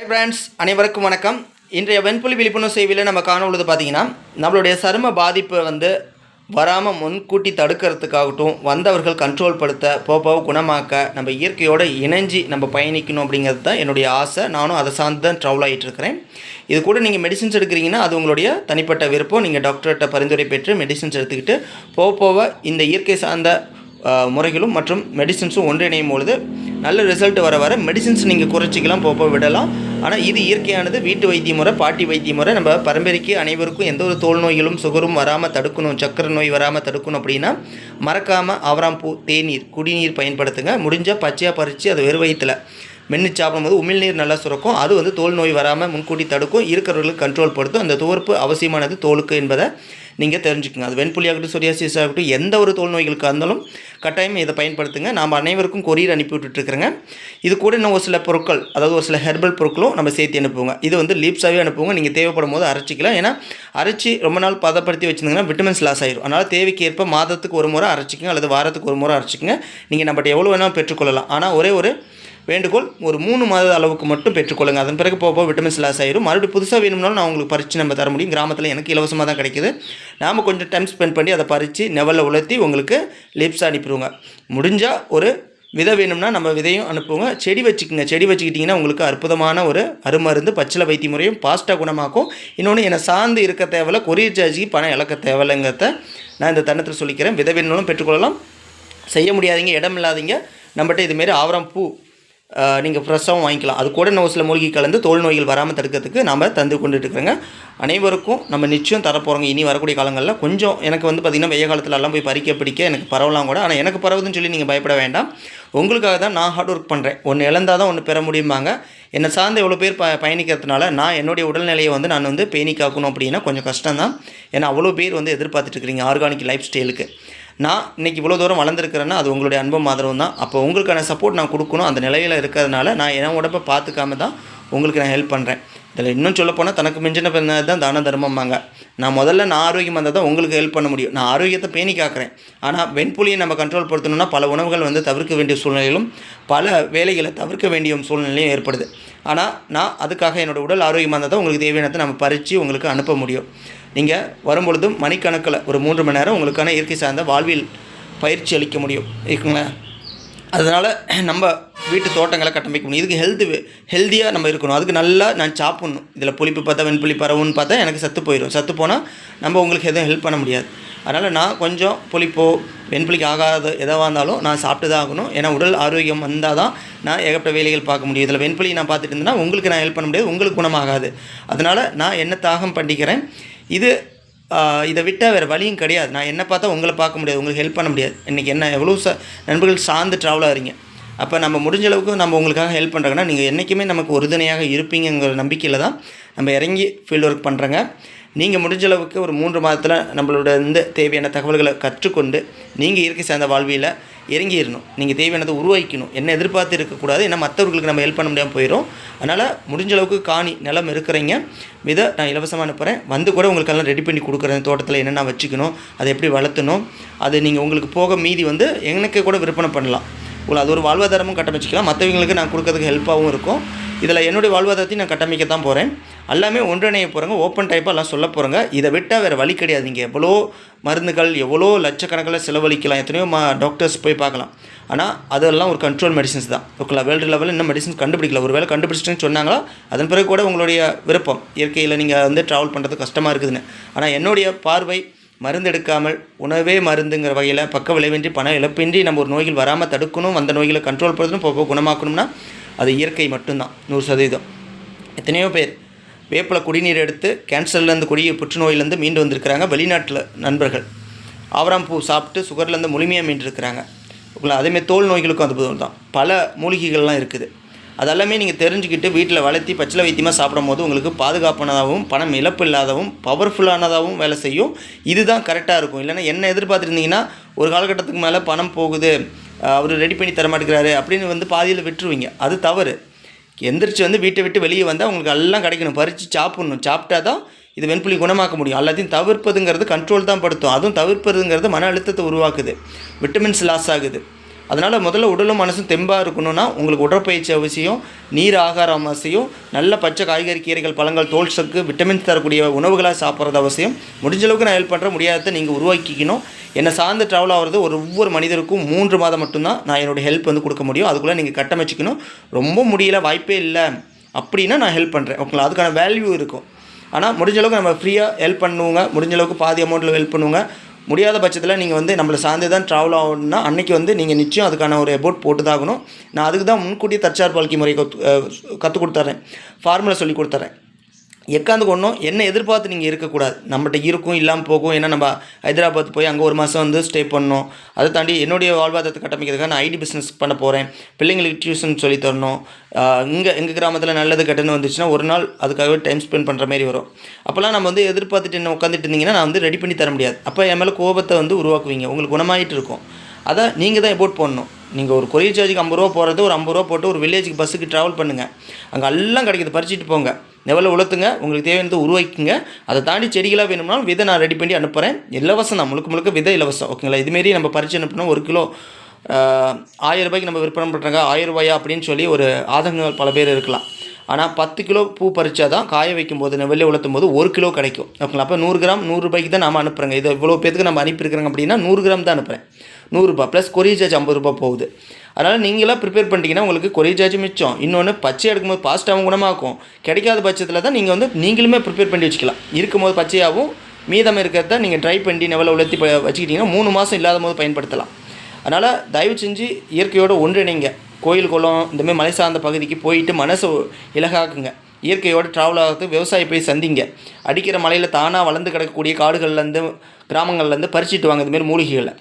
Friends அனைவருக்கும் வணக்கம். இன்றைய வெண்புலி விழிப்புணர்வு சேவையில் நம்ம காண உள்ளது பார்த்தீங்கன்னா நம்மளுடைய சரும பாதிப்பை வந்து வராமல் முன்கூட்டி தடுக்கிறதுக்காகட்டும் வந்தவர்கள் கண்ட்ரோல் படுத்த போக குணமாக்க நம்ம இயற்கையோடு இணைஞ்சி நம்ம பயணிக்கணும் அப்படிங்கிறது தான் என்னுடைய ஆசை. நானும் அதை சார்ந்து தான் ட்ராவல் ஆகிட்டு இருக்கிறேன். இது கூட நீங்கள் மெடிசன்ஸ் எடுக்கிறீங்கன்னா அது உங்களுடைய தனிப்பட்ட விருப்பம். நீங்கள் டாக்டர்கிட்ட பரிந்துரை பெற்று மெடிசன்ஸ் எடுத்துக்கிட்டு போக போக இந்த இயற்கை சார்ந்த முறைகளும் மற்றும் மெடிசின்ஸும் ஒன்றிணையும் பொழுது நல்ல ரிசல்ட் வர வர மெடிசின்ஸ் நீங்கள் குறைச்சிக்கலாம் போக விடலாம். ஆனால் இது இயற்கையானது. வீட்டு வைத்திய முறை பாட்டி வைத்திய முறை நம்ம பரம்பரைக்கு அனைவருக்கும் எந்த ஒரு தோல் நோய்களும் சுகரும் வராமல் தடுக்கணும் சக்கரை நோய் வராமல் தடுக்கணும் அப்படின்னா மறக்காமல் அவராம்பூ தேநீர் குடிநீர் பயன்படுத்துங்க. முடிஞ்சால் பச்சையாக பறித்து அது வெறும் வயிற்றுல மென்று சாப்பிடும்போது உமிழ்நீர் நல்லா சுரக்கும். அது வந்து தோல் நோய் வராமல் முன்கூட்டி தடுக்கும். இருக்கிறவர்களுக்கு கண்ட்ரோல் படுத்தும். அந்த துவர்ப்பு அவசியமானது தோலுக்கு என்பதை நீங்கள் தெரிஞ்சுக்கோங்க. அது வெண்புலியாகட்டும் சொரியாசிஸ் ஆகட்டும் எந்த ஒரு தோல் நோய்களுக்காக இருந்தாலும் கட்டாயம் இதை பயன்படுத்துங்க. நாம் அனைவருக்கும் கொரியர் அனுப்பி விட்டுட்டுருக்குறேங்க இது கூட இன்னும் ஒரு சில பொருட்கள் அதாவது ஒரு சில ஹெர்பல் பொருட்களும் நம்ம சேர்த்து அனுப்புவோங்க. இது வந்து லீப்ஸாகவே அனுப்புவோங்க. நீங்கள் தேவைப்படும் போது அரைச்சிக்கலாம். ஏன்னா அரைச்சி ரொம்ப நாள் பதப்படுத்தி வச்சுருந்தீங்கன்னா விட்டமின்ஸ் லாஸ் ஆயிடும் அதனால் தேவைக்கு ஏற்ப மாதத்துக்கு ஒரு முறை அரைச்சிக்கோங்க அல்லது வாரத்துக்கு ஒரு முறை அரைச்சிக்கோங்க. நீங்கள் நம்மகிட்ட எவ்வளோ வேணாலும் பெற்றுக்கொள்ளலாம். ஆனால் ஒரே ஒரு வேண்டுகோள் ஒரு மூணு மாத அளவுக்கு மட்டும் பெற்றுக்கொள்ளுங்க. அதன் பிறகு போக போக விட்டமின்ஸ் லாஸ் ஆயிரும். மறுபடியும் புதுசாக வேணும்னாலும் நான் உங்களுக்கு பறித்து நம்ம தர முடியும். கிராமத்தில் எனக்கு இலவசமாக தான் கிடைக்குது. நாம் கொஞ்சம் டைம் ஸ்பெண்ட் பண்ணி அதை பறித்து நெவலில் உலர்த்தி உங்களுக்கு லிப்ஸ் அனுப்பிடுவோங்க. முடிஞ்சால் ஒரு விதை வேணும்னா நம்ம விதையும் அனுப்புவோங்க. செடி வச்சுக்கோங்க. செடி வச்சுக்கிட்டிங்கன்னா உங்களுக்கு அற்புதமான ஒரு அருமருந்து பச்சிலை வைத்திய முறையும் பாஸ்ட்டாக குணமாக்கும். இன்னொன்று என்னை சார்ந்து இருக்க தேவையில்ல கொரியர் சார்ஜுக்கு பணம் இழக்க தேவையில்லைங்கிறத நான் இந்த தருணத்தில் சொல்லிக்கிறேன். விதை வேணும்னாலும் பெற்றுக்கொள்ளலாம். செய்ய முடியாதீங்க இடம் இல்லாதீங்க. நம்மகிட்ட இதுமாரி ஆவரம் பூ நீங்கள் ஃப்ரெஷ்ஷாகவும் வாங்கிக்கலாம். அது கூட இன்னும் சில மூலிகை கலந்து தோல் நோய்கள் வராமல் தடுக்கிறதுக்கு நாம் தந்து கொண்டுட்டு இருக்கிறோங்க அனைவருக்கும் நம்ம நிச்சயம் தரப்போகிறோங்க இனி வரக்கூடிய காலங்களில் கொஞ்சம் எனக்கு வந்து பார்த்திங்கன்னா வெய்ய காலத்தில் எல்லாம் போய் பறிக்க பிடிக்க எனக்கு பரவலாம் கூட. ஆனால் எனக்கு பரவுதுன்னு சொல்லி நீங்கள் பயப்பட வேண்டாம். உங்களுக்காக தான் நான் ஹார்ட் ஒர்க் பண்ணுறேன் ஒன்று இழந்தால் தான் ஒன்று பெற முடியுமாங்க? என்னை சார்ந்து எவ்வளோ பேர் ப பயணிக்கிறதுனால நான் என்னுடைய உடல்நிலையை வந்து நான் வந்து பேணி காக்கணும் அப்படின்னா கொஞ்சம் கஷ்டம் தான் ஏன்னா அவ்வளோ பேர் வந்து எதிர்பார்த்துட்டு இருக்கிறீங்க. ஆர்கானிக் லைஃப் ஸ்டைலுக்கு. நான் இன்றைக்கி இவ்வளோ தூரம் வளர்ந்துருக்கிறேன்னா அது உங்களுடைய அன்பும் ஆதரவும் தான். அப்போ உங்களுக்கான சப்போர்ட் நான் கொடுக்கணும். அந்த நிலையில் இருக்கிறதுனால நான் என் உடம்பை பார்த்துக்காம தான் உங்களுக்கு நான் ஹெல்ப் பண்ணுறேன் இதில் இன்னும் சொல்லப்போனால் தனக்கு மிஞ்சின பிறந்தது தான் தான தர்மம்பாங்க. நான் முதல்ல நான் ஆரோக்கியமாக இருந்தால் தான் உங்களுக்கு ஹெல்ப் பண்ண முடியும். நான் ஆரோக்கியத்தை பேணி காக்கிறேன். ஆனால் வெண்புலியை நம்ம கண்ட்ரோல் படுத்தணும்னா பல உணவுகள் வந்து தவிர்க்க வேண்டிய சூழ்நிலையிலும் பல வேலைகளை தவிர்க்க வேண்டிய சூழ்நிலையும் ஏற்படுது. ஆனால் நான் அதுக்காக என்னோடய உடல் ஆரோக்கியமாக இருந்தால் தான் உங்களுக்கு தேவையானதை நம்ம பறித்து உங்களுக்கு அனுப்ப முடியும். நீங்கள் வரும்பொழுதும் மணிக்கணக்கில் ஒரு மூன்று மணி நேரம் உங்களுக்கான இயற்கை சார்ந்த வாழ்வில் பயிற்சி அளிக்க முடியும். இருக்குங்களா? அதனால் நம்ம வீட்டு தோட்டங்களை கட்டமைக்க முடியும். இதுக்கு ஹெல்த்து ஹெல்த்தியாக நம்ம இருக்கணும். அதுக்கு நல்லா நான் சாப்பிட்ணும். இதில் புளிப்பு பார்த்தா வெண்புளி பரவுன்னு பார்த்தா எனக்கு சத்து போயிடும் சத்து போனால் நம்ம உங்களுக்கு எதுவும் ஹெல்ப் பண்ண முடியாது. அதனால் நான் கொஞ்சம் புளிப்போ வெண்புளிக்கு ஆகாத எதாக இருந்தாலும் நான் சாப்பிட்டு தான் ஆகணும். ஏன்னா உடல் ஆரோக்கியம் வந்தால் தான் நான் ஏகப்பட்ட வேலைகள் பார்க்க முடியும். இதில் வெண்புளி நான் பார்த்துட்டு இருந்தேன்னா உங்களுக்கு நான் ஹெல்ப் பண்ண முடியாது. உங்களுக்கு குணமாகாது. அதனால் நான் என்ன தாகம் பண்ணிக்கிறேன்? இது இதை விட்டால் வேறு வழியும் கிடையாது. நான் என்ன பார்த்தா உங்களை பார்க்க முடியாது. உங்களுக்கு ஹெல்ப் பண்ண முடியாது. இன்றைக்கி என்ன எவ்வளோ ச நண்பர்கள் சார்ந்து ட்ராவல் ஆகிறீங்க அப்போ நம்ம முடிஞ்ச அளவுக்கு நம்ம உங்களுக்காக ஹெல்ப் பண்ணுறாங்கன்னா நீங்கள் என்றைக்குமே நமக்கு உறுதுணையாக இருப்பீங்கிற நம்பிக்கையில் தான் நம்ம இறங்கி ஃபீல்டு ஒர்க் பண்ணுறாங்க நீங்கள் முடிஞ்ச அளவுக்கு ஒரு மூன்று மாதத்தில் நம்மளோட இந்த தேவையான தகவல்களை கற்றுக்கொண்டு நீங்கள் இயற்கை சார்ந்த வாழ்வியில் இறங்கிடணும் நீங்கள் தேவையானதை உருவாக்கணும் என்ன எதிர்பார்த்து இருக்கக்கூடாது ஏன்னா மற்றவர்களுக்கு நம்ம ஹெல்ப் பண்ண முடியாமல் போயிடும் அதனால் முடிஞ்ச அளவுக்கு காணி நிலம் இருக்கிறீங்க. விதை நான் இலவசமாக அனுப்புகிறேன் வந்து கூட உங்களுக்கெல்லாம் ரெடி பண்ணி கொடுக்குறேன். தோட்டத்தில் என்னென்ன வச்சுக்கணும் அதை எப்படி வளர்த்தணும் அது நீங்கள் உங்களுக்கு போக மீதி வந்து எனக்கு கூட விற்பனை பண்ணலாம். உங்களை அது ஒரு வாழ்வாதாரமும் கட்டமைச்சிக்கலாம். மற்றவங்களுக்கு நான் கொடுக்கறதுக்கு ஹெல்ப்பாகவும் இருக்கும். இதில் என்னுடைய வாழ்வாதாரத்தையும் நான் கட்டமைக்க தான் போகிறேன் எல்லாமே ஒன்றிணைய போகிறாங்க ஓப்பன் டைப்பாக எல்லாம் சொல்ல போகிறாங்க இதை விட்டால் வேறு வழி கிடையாது. நீங்கள் எவ்வளோ மருந்துகள் எவ்வளோ லட்சக்கணக்கில் செலவழிக்கலாம். எத்தனையோ மா டாக்டர்ஸ் போய் பார்க்கலாம். ஆனால் அதெல்லாம் ஒரு கண்ட்ரோல் மெடிசின்ஸ் தான். ஓகேங்களா வேர்ல்டு லெவலில் இன்னும் மெடிசின்ஸ் கண்டுபிடிக்கல. ஒரு வேளை கண்டுபிடிச்சிட்டுன்னு சொன்னாங்களா அதன் பிறகு கூட உங்களுடைய விருப்பம். இயற்கையில் நீங்கள் வந்து ட்ராவல் பண்ணுறது கஷ்டமாக இருக்குதுன்னு. ஆனால் என்னுடைய பார்வை மருந்து எடுக்காமல் உணவே மருந்துங்கிற வகையில் பக்க விளைவின்றி பண இழப்பின்றி நம்ம ஒரு நோய்கள் வராமல் தடுக்கணும் அந்த நோய்களை கண்ட்ரோல் பண்ணுறதுன்னு போக போக குணமாக்கணும்னா அது இயற்கை மட்டும்தான். நூறு சதவீதம். எத்தனையோ பேர் வேப்பில குடிநீர் எடுத்து கேன்சர்லேருந்து கொடிய புற்றுநோயிலேருந்து மீண்டு வந்திருக்கிறாங்க. வெளிநாட்டில் நண்பர்கள். ஆவராம் பூ சாப்பிட்டு சுகர்லேருந்து முழுமையாக மீண்டிருக்கிறாங்க. ஓகேங்களா? அதேமாதிரி தோல் நோய்களுக்கும் அது தான். பல மூலிகைகள்லாம் இருக்குது. அதெல்லாமே நீங்கள் தெரிஞ்சுக்கிட்டு வீட்டில் வளர்த்தி பச்சிலை வைத்தியமாக சாப்பிடும் போது உங்களுக்கு பாதுகாப்பானதாகவும் பணம் இழப்பு இல்லாதவும் பவர்ஃபுல்லானதாகவும் வேலை செய்யும். இதுதான் கரெக்டாக இருக்கும். இல்லைன்னா என்ன எதிர்பார்த்துருந்தீங்கன்னா ஒரு காலகட்டத்துக்கு மேலே பணம் போகுது அவர் ரெடி பண்ணி தர மாட்டேங்கிறாரு அப்படின்னு வந்து பாதியில் விட்டுருவீங்க. அது தவறு. எந்திரிச்சு வந்து வீட்டை விட்டு வெளியே வந்தால் உங்களுக்கு எல்லாம் கிடைக்கணும். பறித்து சாப்பிட்ணும். சாப்பிட்டா தான் இது வெண்புலி குணமாக்க முடியும். எல்லாத்தையும் தவிர்ப்பதுங்கிறது கண்ட்ரோல் தான் படுத்தும். அதுவும் தவிர்ப்பதுங்கிறது மன அழுத்தத்தை உருவாக்குது. விட்டமின்ஸ் லாஸ் ஆகுது. அதனால் முதல்ல உடலும் மனசும் தெம்பாக இருக்கணும்னா உங்களுக்கு உடற்பயிற்சி அவசியம் நீர் ஆகாரம் அவசியம் நல்ல பச்சை காய்கறி கீரைகள் பழங்கள் தோல் சக்கு விட்டமின்ஸ் தரக்கூடிய உணவுகளாக சாப்பிட்றது அவசியம். முடிஞ்ச அளவுக்கு நான் ஹெல்ப் பண்ணுற முடியாததை நீங்கள் உருவாக்கிக்கணும். என்னை சார்ந்து ட்ராவல் ஆகிறது ஒரு ஒவ்வொரு மனிதருக்கும் மூன்று மாதம் மட்டும்தான் நான் என்னோட ஹெல்ப் வந்து கொடுக்க முடியும். அதுக்குள்ளே நீங்கள் கட்டமைச்சிக்கணும். ரொம்ப முடியல வாய்ப்பே இல்லை அப்படின்னா நான் ஹெல்ப் பண்ணுறேன் ஓகேங்களா? அதுக்கான வேல்யூ இருக்கும். ஆனால் முடிஞ்ச அளவுக்கு நம்ம ஃப்ரீயாக ஹெல்ப் பண்ணுவோங்க. முடிஞ்ச அளவுக்கு பாதி அமௌண்ட்டில் ஹெல்ப் பண்ணுவோங்க. முடியாத பட்சத்தில் நீங்கள் வந்து நம்மளை சார்ந்து தான் ட்ராவல் ஆகணும்னா அன்றைக்கி வந்து நீங்கள் நிச்சயம் அதுக்கான ஒரு எபோட் போட்டு தான் ஆகணும் நான் அதுக்கு தான் முன்கூட்டியே தற்சார் வாழ்க்கை முறை கற்றுக் கொடுத்துட்றேன் ஃபார்முலா சொல்லி கொடுத்துட்றேன் எக்காந்து ஒன்றும் என்ன எதிர்பார்த்து நீங்கள் இருக்கக்கூடாது. நம்மகிட்ட இருக்கும் இல்லாமல் போகும். ஏன்னா நம்ம ஹைதராபாத் போய் அங்கே ஒரு மாதம் வந்து ஸ்டே பண்ணோம். அதை தாண்டி என்னுடைய வாழ்வாதாரத்தை கட்டமைக்கிறதுக்காக நான் ஐடி பிஸ்னஸ் பண்ண போகிறேன் பிள்ளைங்களுக்கு டியூஷன் சொல்லி தரணும். இங்கே எங்கள் கிராமத்தில் நல்லது கெட்டன்னு வந்துச்சுன்னா ஒரு நாள் அதுக்காகவே டைம் ஸ்பெண்ட் பண்ணுற மாதிரி வரும். அப்போல்லாம் நம்ம வந்து எதிர்பார்த்துட்டு என்ன உட்காந்துட்டு இருந்தீங்கன்னா நான் வந்து ரெடி பண்ணி தர முடியாது. அப்போ என் மேலே கோபத்தை வந்து உருவாக்குவீங்க. உங்களுக்கு குணமாயிட்டு இருக்கும். அதை நீங்கள் தான் எபோட் போடணும் நீங்கள் ஒரு கொரியர் சார்ஜுக்கு ஐம்பது ரூபா போகிறது ஒரு ஐம்பது ரூபா போட்டு ஒரு வில்லேஜுக்கு பஸ்ஸுக்கு ட்ராவல் பண்ணுங்கள் அங்கே எல்லாம் கிடைக்கிது. பறிச்சுட்டு போங்க. லெவலில் உளுத்துங்க உங்களுக்கு தேவையானது உருவாக்கிங்க. அதை தாண்டி செடிகளாக வேணும்னாலும் விதை நான் ரெடி பண்ணி அனுப்புகிறேன் இலவசம் தான் முழுக்க முழுக்க விதை இலவசம் ஓகேங்களா இதுமாரி நம்ம பறிச்சு அனுப்பினா ஒரு கிலோ ஆயிரம் ரூபாய்க்கு நம்ம விற்பனை பண்ணுறாங்க ஆயிரம் ரூபாயா அப்படின்னு சொல்லி ஒரு ஆதங்கங்கள் பல பேர் இருக்கலாம். ஆனால் பத்து கிலோ பூ பறித்தா தான் காய வைக்கும் போது வெளியே உலர்த்தும் போது ஒரு கிலோ கிடைக்கும். ஓகேங்களா அப்போ நூறு கிராம் நூறுரூபாய்க்கு தான் நம்ம அனுப்புகிறேங்க இது இவ்வளோ பேத்துக்கு நம்ம அனுப்பியிருக்கிறோங்க அப்படின்னா நூறு கிராம் தான் அனுப்புகிறேன் நூறுரூபா ப்ளஸ் கொரியர் சார்ஜ் ஐம்பது ரூபா போகுது. அதனால் நீங்களாம் ப்ரிப்பேர் பண்ணிட்டீங்கன்னா உங்களுக்கு கொரியர் மிச்சம். இன்னொன்று பச்சை எடுக்கும்போது பாசிட்டாகவும் குணமாக்கும். கிடைக்காத பட்சத்தில் தான் நீங்கள் வந்து நீங்களுமே ப்ரிப்பேர் பண்ணி வச்சுக்கலாம். இருக்கும்போது பச்சையாகவும் மீதம் இருக்கிறத நீங்கள் ட்ரை பண்ணி நெவலை உலர்த்தி ப- வச்சுக்கிட்டிங்கன்னா மூணு மாதம் இல்லாத போது பயன்படுத்தலாம். அதனால் தயவு செஞ்சு இயற்கையோடு ஒன்றிணைங்க. கோயில் குளம் இந்தமாதிரி மலை சார்ந்த பகுதிக்கு போயிட்டு மனசை இலகாக்குங்க. இயற்கையோடு ட்ராவல் ஆகிறது விவசாயி போய் சந்திங்க. அடிக்கிற மலையில் தானாக வளர்ந்து கிடக்கக்கூடிய காடுகள்லேருந்து கிராமங்கள்லேருந்து பறிச்சிட்டு வாங்க. இதுமாரி மூலிகைகளை.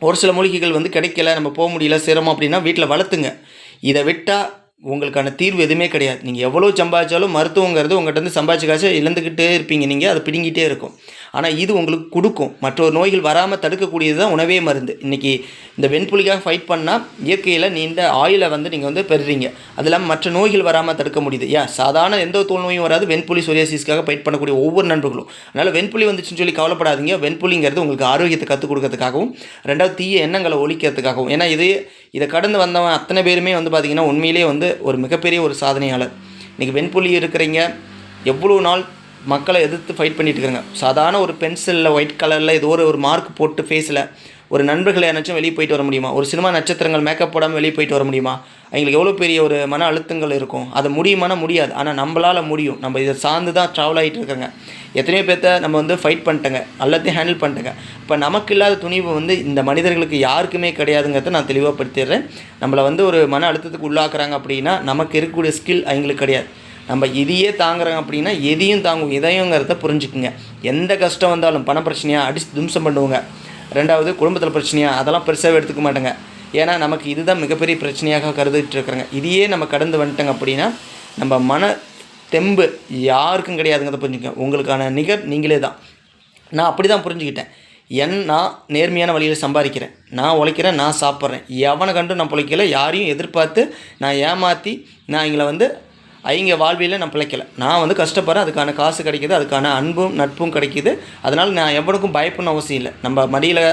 ஒரு சில மூலிகைகள் வந்து கிடைக்கல நம்ம போக முடியல சிரமம் அப்படின்னா வீட்டில் வளர்த்துங்க. இதை விட்டால் உங்களுக்கான தீர்வு எதுவுமே கிடையாது. நீங்கள் எவ்வளோ சம்பாதிச்சாலும் மருத்துவங்கிறது உங்கள்கிட்ட இருந்து சம்பாதிச்ச காசை இழந்துக்கிட்டே இருப்பீங்க. நீங்கள் அதை பிடுங்கிட்டே இருக்கும். ஆனால் இது உங்களுக்கு கொடுக்கும். மற்றொரு நோய்கள் வராமல் தடுக்கக்கூடியது தான் உணவே மருந்து. இன்றைக்கி இந்த வெண்புலிக்காக ஃபைட் பண்ணால் இயற்கையில் நீண்ட ஆயிலை வந்து நீங்கள் வந்து பெறுறீங்க. அது இல்லாமல் மற்ற நோய்கள் வராமல் தடுக்க முடியுது. ஏன்? சாதாரண எந்த தோல் நோயும் வராது. வெண்புலி சொரியாசிஸ்க்காக ஃபைட் பண்ணக்கூடிய ஒவ்வொரு நண்பர்களும். அதனால் வெண்புலி வந்துச்சுன்னு சொல்லி கவலைப்படாதீங்க. வெண்புலிங்கிறது உங்களுக்கு ஆரோக்கியத்தை கற்றுக் கொடுக்கறதுக்காகவும் ரெண்டாவது தீய எண்ணங்களை ஒழிக்கிறதுக்காகவும். ஏன்னா இது இதை கடந்து வந்தவன் அத்தனை பேருமே வந்து பார்த்திங்கன்னா உண்மையிலேயே வந்து ஒரு மிகப்பெரிய ஒரு சாதனையாளர். இன்றைக்கி வெண்புலி இருக்கிறீங்க எவ்வளோ நாள் மக்களை எதிர்த்து ஃபைட் பண்ணிட்டு இருக்கிறாங்க? சாதாரண ஒரு பென்சிலில் ஒயிட் கலரில் ஏதோ ஒரு ஒரு மார்க் போட்டு ஃபேஸில் ஒரு நண்பர்களை யாராச்சும் வெளியே போயிட்டு வர முடியுமா? ஒரு சினிமா நட்சத்திரங்கள் மேக்கப் போடாமல் வெளியே போயிட்டு வர முடியுமா? அவங்களுக்கு எவ்வளோ பெரிய ஒரு மன அழுத்தங்கள் இருக்கும். அது முடியுமானா முடியாது. ஆனால் நம்மளால் முடியும். நம்ம இதை சார்ந்து தான் ட்ராவல் ஆகிட்டு இருக்காங்க. எத்தனையோ பேர்த்த நம்ம வந்து ஃபைட் பண்ணிட்டேங்க. எல்லாத்தையும் ஹேண்டில் பண்ணிட்டேங்க. இப்போ நமக்கு இல்லாத துணிவு வந்து இந்த மனிதர்களுக்கு யாருக்குமே கிடையாதுங்கிறத நான் தெளிவாகப்படுத்திடுறேன் நம்மளை வந்து ஒரு மன அழுத்தத்துக்கு உள்ளாக்குறாங்க அப்படின்னா நமக்கு இருக்கக்கூடிய ஸ்கில் அவங்களுக்கு கிடையாது. நம்ம இதையே தாங்குறாங்க அப்படின்னா எதையும் தாங்கும் இதயங்கிறத புரிஞ்சுக்குங்க. எந்த கஷ்டம் வந்தாலும் பண பிரச்சனையாக அடிச்சு தும்சம் பண்ணுவோங்க. ரெண்டாவது குடும்பத்தில் பிரச்சனையாக அதெல்லாம் பெருசாக எடுத்துக்க மாட்டேங்க. ஏன்னா நமக்கு இதுதான் மிகப்பெரிய பிரச்சனையாக கருதிட்டு இருக்கிறாங்க. இதையே நம்ம கடந்து வந்துட்டோங்க அப்படின்னா நம்ம மன தெம்பு யாருக்கும் கிடையாதுங்கிறத புரிஞ்சுக்கோங்க. உங்களுக்கான நிகர் நீங்களே தான். நான் அப்படி தான் புரிஞ்சுக்கிட்டேன். என் நான் நேர்மையான வழியில் சம்பாதிக்கிறேன். நான் உழைக்கிறேன் நான் சாப்பிட்றேன். எவனை கண்டும் நான் பிழைக்கல யாரையும் எதிர்பார்த்து நான் ஏமாற்றி நான் இங்களை வந்து அவங்க வாழ்வியில் நான் பிழைக்கல. நான் வந்து கஷ்டப்படுறேன் அதுக்கான காசு கிடைக்கிது அதுக்கான அன்பும் நட்பும் கிடைக்கிது. அதனால் நான் எவனுக்கும் பயப்படணும் அவசியம் இல்லை. நம்ம மடியில்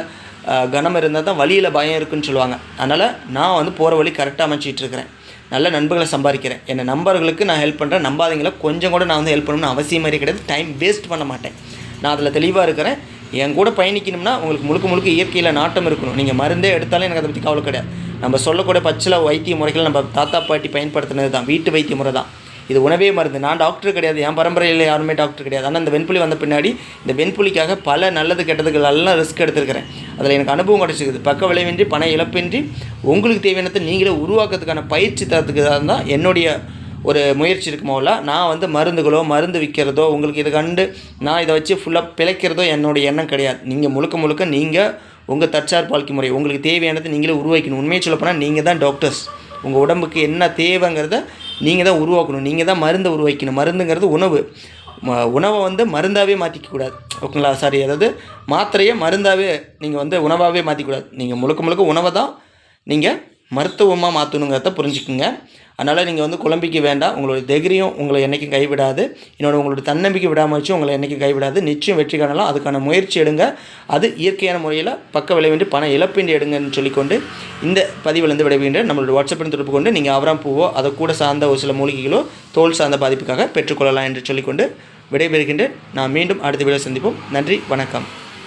கனம் இருந்தால் தான் வழியில் பயம் இருக்குன்னு சொல்லுவாங்க. அதனால் நான் வந்து போகிற வழி கரெக்டாக அமைச்சிட்டு இருக்கிறேன். நல்ல நண்பர்களை சம்பாதிக்கிறேன். என்னை நண்பர்களுக்கு நான் ஹெல்ப் பண்ணுறேன் நம்பாதீங்களா கொஞ்சம் கூட நான் வந்து ஹெல்ப் பண்ணணும்னு அவசியம் மாதிரி கிடையாது. டைம் வேஸ்ட் பண்ண மாட்டேன். நான் அதில் தெளிவாக இருக்கிறேன். என் கூட பயணிக்கணும்னா உங்களுக்கு முழுக்க முழுக்க இயற்கையில் நாட்டம் இருக்கணும். நீங்கள் மருந்தே எடுத்தாலும் எனக்கு அதை பற்றி கவலை கிடையாது. நம்ம சொல்லக்கூடிய பச்சில வைத்திய முறைகள் நம்ம தாத்தா பாட்டி பயன்படுத்தினது தான் வீட்டு வைத்திய முறை தான். இது உணவே மருந்து. நான் டாக்டர் கிடையாது. என் பரம்பரையில் யாருமே டாக்டர் கிடையாது. ஆனால் இந்த வெண்புலி வந்த பின்னாடி இந்த வெண்புலிக்காக பல நல்லது கெட்டதுகளெல்லாம் ரிஸ்க் எடுத்திருக்கிறேன். அதில் எனக்கு அனுபவம் கிடச்சிக்குது பக்க விளைவின்றி பண இழப்பின்றி உங்களுக்கு தேவையானதை நீங்களே உருவாக்குறதுக்கான பயிற்சி தரத்துக்கு தான் என்னுடைய ஒரு முயற்சி இருக்குமோல நான் வந்து மருந்துகளோ மருந்து விற்கிறதோ உங்களுக்கு இதை கண்டு நான் இதை வச்சு ஃபுல்லாக பிழைக்கிறதோ என்னோடய எண்ணம் கிடையாது. நீங்கள் முழுக்க முழுக்க நீங்கள் உங்கள் தற்சார் வாழ்க்கை முறை உங்களுக்கு தேவையானதை நீங்களே உருவாக்கணும். உண்மையை சொல்லப்போனால் நீங்கள் தான் டாக்டர்ஸ் உங்கள் உடம்புக்கு என்ன தேவைங்கிறத நீங்கள் தான் உருவாக்கணும் நீங்கள் தான் மருந்தை உருவாக்கணும் மருந்துங்கிறது உணவு. ம- உணவை வந்து மருந்தாகவே மாற்றிக்கக்கூடாது ஓகேங்களா? சாரி அதாவது மாத்திரையை மருந்தாகவே நீங்கள் வந்து உணவாகவே மாற்றிக்கூடாது நீங்கள் முழுக்க முழுக்க உணவை தான் நீங்கள் மருத்துவமாக மாற்றணுங்கிறத புரிஞ்சுக்குங்க. அதனால் நீங்கள் வந்து குழம்பிக்க வேண்டாம். உங்களுடைய தைரியம் உங்களை என்றைக்கும் கைவிடாது. என்னோட உங்களுடைய தன்னம்பிக்கை விடாமல் வச்சு உங்களை என்றைக்கும் கைவிடாது. நிச்சயம் வெற்றி காணலாம். அதுக்கான முயற்சி எடுங்க. அது இயற்கையான முறையில் பக்க விளைவின்றி பண இழப்பின்றி எடுங்கன்னு சொல்லிக்கொண்டு இந்த பதிவிலிருந்து விடைபெறுகின்ற நம்மளுடைய வாட்ஸ்அப்பின் தொடர்பு கொண்டு நீங்கள் அவராம் பூவோ அதை கூட சார்ந்த ஒரு சில மூலிகைகளோ தோல் சார்ந்த பாதிப்புக்காக பெற்றுக்கொள்ளலாம் என்று சொல்லிக்கொண்டு விடைபெறுகின்றேன் நான் மீண்டும் அடுத்த வீடியோ சந்திப்போம். நன்றி வணக்கம்.